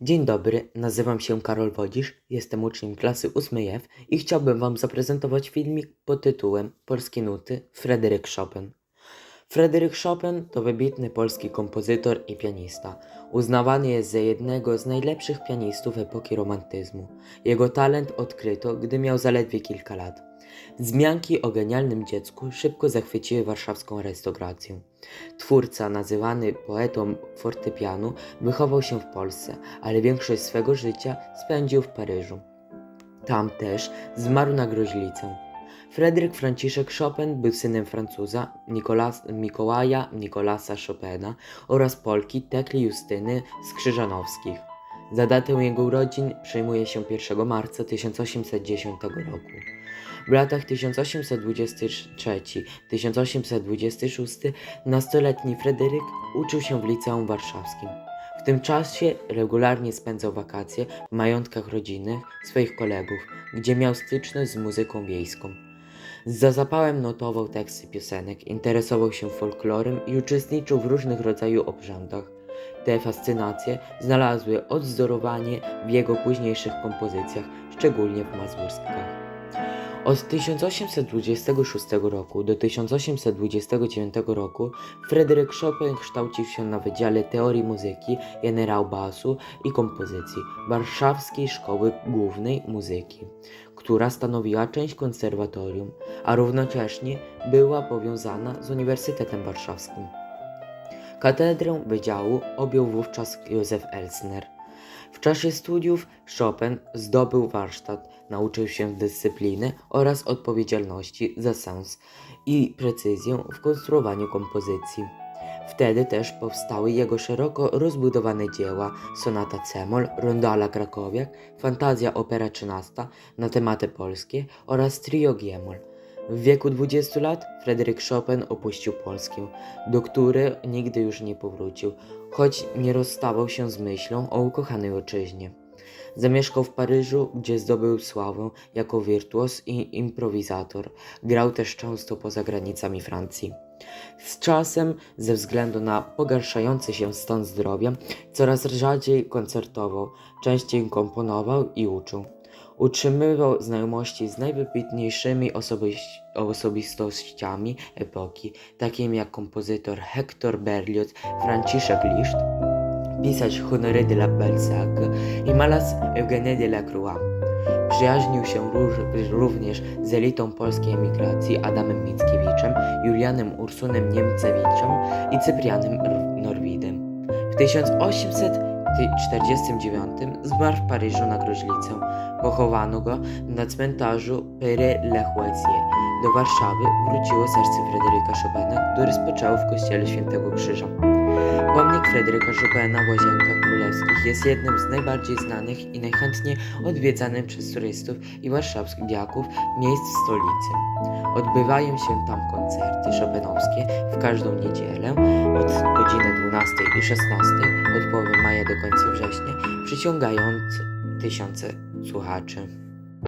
Dzień dobry, nazywam się Karol Wodzisz, jestem uczniem klasy 8F i chciałbym Wam zaprezentować filmik pod tytułem Polskie nuty Fryderyk Chopin. Fryderyk Chopin to wybitny polski kompozytor i pianista. Uznawany jest za jednego z najlepszych pianistów epoki romantyzmu. Jego talent odkryto, gdy miał zaledwie kilka lat. Wzmianki o genialnym dziecku szybko zachwyciły warszawską arystokrację. Twórca, nazywany poetą fortepianu, wychował się w Polsce, ale większość swego życia spędził w Paryżu. Tam też zmarł na gruźlicę. Fryderyk Franciszek Chopin był synem Francuza Nikolas, Mikołaja Nikolasa Chopina oraz Polki Tekli Justyny z Krzyżanowskich. Za datę jego urodzin przyjmuje się 1 marca 1810 roku. W latach 1823-1826 nastoletni Fryderyk uczył się w liceum warszawskim. W tym czasie regularnie spędzał wakacje w majątkach rodzinnych swoich kolegów, gdzie miał styczność z muzyką wiejską. Za zapałem notował teksty piosenek, interesował się folklorem i uczestniczył w różnych rodzajach obrzędach. Te fascynacje znalazły odzorowanie w jego późniejszych kompozycjach, szczególnie w Mazurskach. Od 1826 roku do 1829 roku Fryderyk Chopin kształcił się na Wydziale Teorii Muzyki Generalbassu i Kompozycji Warszawskiej Szkoły Głównej Muzyki, która stanowiła część konserwatorium, a równocześnie była powiązana z Uniwersytetem Warszawskim. Katedrę wydziału objął wówczas Józef Elsner. W czasie studiów Chopin zdobył warsztat, nauczył się dyscypliny oraz odpowiedzialności za sens i precyzję w konstruowaniu kompozycji. Wtedy też powstały jego szeroko rozbudowane dzieła Sonata Cemol, Rondala Krakowiak, Fantazja Opera 13 na tematy polskie oraz Trio Giemol. W wieku 20 lat Fryderyk Chopin opuścił Polskę, do której nigdy już nie powrócił, choć nie rozstawał się z myślą o ukochanej ojczyźnie. Zamieszkał w Paryżu, gdzie zdobył sławę jako wirtuos i improwizator. Grał też często poza granicami Francji. Z czasem, ze względu na pogarszający się stan zdrowia, coraz rzadziej koncertował, częściej komponował i uczył. Utrzymywał znajomości z najwybitniejszymi osobiś- osobistościami epoki, takimi jak kompozytor Hector Berlioz, Franciszek Liszt, pisarz Honoré de la Balzac i malarz Eugène Croix. Przyjaźnił się również z elitą polskiej emigracji Adamem Mickiewiczem, Julianem Ursunem Niemcewiczem i Cyprianem Norwidem. W 1849 zmarł w Paryżu na gruźlicę. Pochowano go na cmentarzu Père-Lachaise. Do Warszawy wróciło serce Fryderyka Chopina, który spoczęło w kościele Świętego Krzyża. Pomnik Fryderyka Chopina w Łazienkach Królewskich jest jednym z najbardziej znanych i najchętniej odwiedzanym przez turystów i warszawskiaków miejsc w stolicy. Odbywają się tam koncerty chopinowskie w każdą niedzielę od godziny 12 i 16 od połowy maja do końca września, przyciągając tysiące słuchaczy.